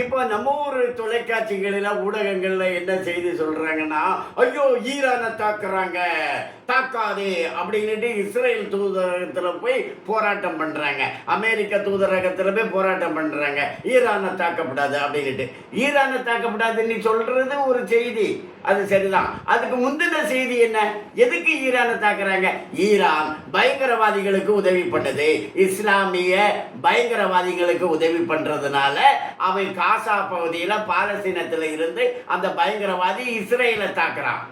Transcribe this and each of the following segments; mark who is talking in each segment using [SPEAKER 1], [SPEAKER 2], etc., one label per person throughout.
[SPEAKER 1] இப்போ நம்ம ஊர் தொலைக்காட்சிகளில் ஊடகங்கள்ல என்ன செய்தி சொல்றாங்கன்னா ஐயோ ஈரானை தாக்குறாங்க தாக்காதே அப்படின்னுட்டு இஸ்ரேல் தூதரகத்துல போய் போராட்டம் பண்றாங்க. அமெரிக்க தூதரகத்துல போய் போராட்டம் பண்றாங்க. ஈரானை தாக்கப்படாது அப்படின்னுட்டு. ஈரானை தாக்கப்படாதுன்னு சொல்றது ஒரு செய்தி. அது சரிதான். அதுக்கு முந்தின செய்தி என்ன? எதுக்கு ஈரானை தாக்குறாங்க? ஈரான் பயங்கரவாதிகளுக்கு உதவி பண்ணது. இஸ்லாமிய பயங்கரவாதிகளுக்கு உதவி பண்றதுனால அவை காசா பகுதியில் பாலஸ்தீனத்தில் இருந்து அந்த பயங்கரவாதி இஸ்ரேலை தாக்குறான்.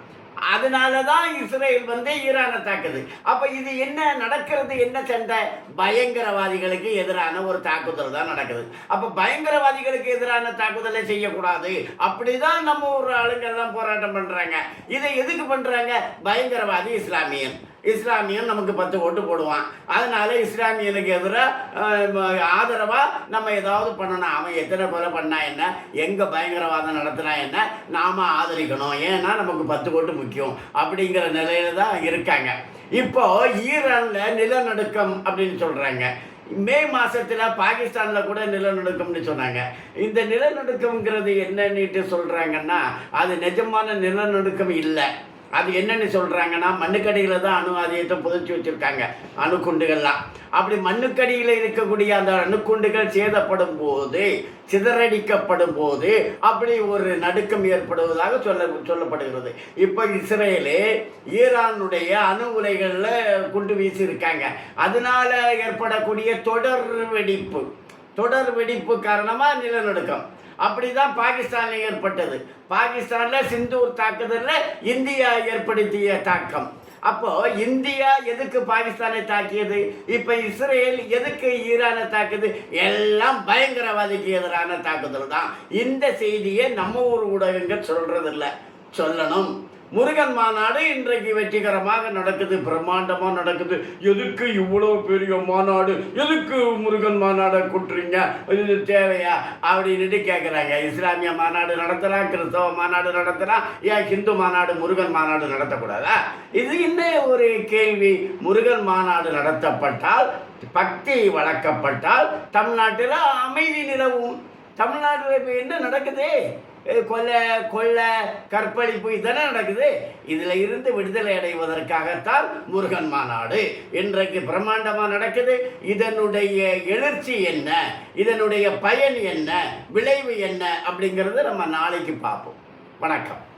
[SPEAKER 1] அதனால தான் இஸ்ரேல் வந்து ஈரானை தாக்குது. அப்போ இது என்ன நடக்கிறது? என்ன சண்டை? பயங்கரவாதிகளுக்கு எதிரான ஒரு தாக்குதல் தான் நடக்குது. அப்போ பயங்கரவாதிகளுக்கு எதிரான தாக்குதலை செய்யக்கூடாது. அப்படிதான் நம்ம ஒரு ஆளுங்க எல்லாம் போராட்டம் பண்ணுறாங்க இதை எதுக்கு பண்ணுறாங்க பயங்கரவாதி இஸ்லாமியன். இஸ்லாமியன் நமக்கு பத்து ஓட்டு போடுவான். அதனால இஸ்லாமியனுக்கு எதிராக ஆதரவாக நம்ம ஏதாவது பண்ணணும். அவன் எத்தனை கொலை பண்ணா என்ன? எங்கே பயங்கரவாதம் நடத்தினா என்ன? நாம் ஆதரிக்கணும். ஏன்னா நமக்கு பத்து ஓட்டு முக்கியம் அப்படிங்கிற நிலையில தான் இருக்காங்க. இப்போ ஈரானில் நிலநடுக்கம் அப்படின்னு சொல்கிறாங்க மே மாசத்துல பாகிஸ்தான்ல கூட நிலநடுக்கம்னு சொன்னாங்க. இந்த நிலநடுக்கம்ங்கிறது என்னன்னுட்டு சொல்றாங்கன்னா அது நிஜமான நிலநடுக்கம் இல்லை. அது என்னென்னு சொல்கிறாங்கன்னா மண்ணுக்கடியில் தான் அணு ஆதியத்தை புதைச்சி வச்சுருக்காங்க அணுக்குண்டுகள்லாம். அப்படி மண்ணுக்கடியில் இருக்கக்கூடிய அந்த அணுக்குண்டுகள் சேதப்படும் போது சிதறடிக்கப்படும் போது அப்படி ஒரு நடுக்கம் ஏற்படுவதாக சொல்ல சொல்லப்படுகிறது. இப்போ இஸ்ரேலு ஈரானுடைய அணு உலைகளில் குண்டு வீசியிருக்காங்க. அதனால ஏற்படக்கூடிய தொடர் வெடிப்பு தொடர் வெடிப்பு காரணமாக நிலநடுக்கம். அப்படிதான் பாகிஸ்தானில் ஏற்பட்டது. பாகிஸ்தானில் சிந்தூர் தாக்குதலில் இந்தியா ஏற்படுத்திய தாக்கம். அப்போ இந்தியா எதுக்கு பாகிஸ்தானை தாக்கியது? இப்ப இஸ்ரேல் எதுக்கு ஈரானை தாக்குது? எல்லாம் பயங்கரவாதிக்கு எதிரான தாக்குதல் தான் இந்த செய்தியை நம்ம ஊர் ஊடகங்கள் சொல்றதில்லை. சொல்லணும். முருகன் மாநாடு இன்றைக்கு வெற்றிகரமாக நடக்குது பிரம்மாண்டமா நடக்குது. எதுக்கு இவ்வளோ பெரிய மாநாடு? எதுக்கு முருகன் மாநாடை கூட்டுறீங்க? இது தேவையா? அப்படின்ட்டு கேட்குறாங்க இஸ்லாமிய மாநாடு நடத்துகிறா கிறிஸ்தவ மாநாடு நடத்துகிறான் ஏன் ஹிந்து மாநாடு முருகன் மாநாடு நடத்தக்கூடாதா? இது இன்னும் ஒரு கேள்வி. முருகன் மாநாடு நடத்தப்பட்டால் பக்தி வளர்க்கப்பட்டால் தமிழ்நாட்டில் அமைதி நிலவும். தமிழ்நாட்டில் இப்போ என்ன நடக்குது? கொலை கொள்ளை கற்பழிப்பு இதெல்லாம் நடக்குது. இதில் இருந்து விடுதலை அடைவதற்காகத்தான் முருகன் மாநாடு இன்றைக்கு பிரம்மாண்டமாக நடக்குது. இதனுடைய எழுச்சி என்ன? இதனுடைய பயன் என்ன? விளைவு என்ன? அப்படிங்கிறத நம்ம நாளைக்கு பார்ப்போம். வணக்கம்.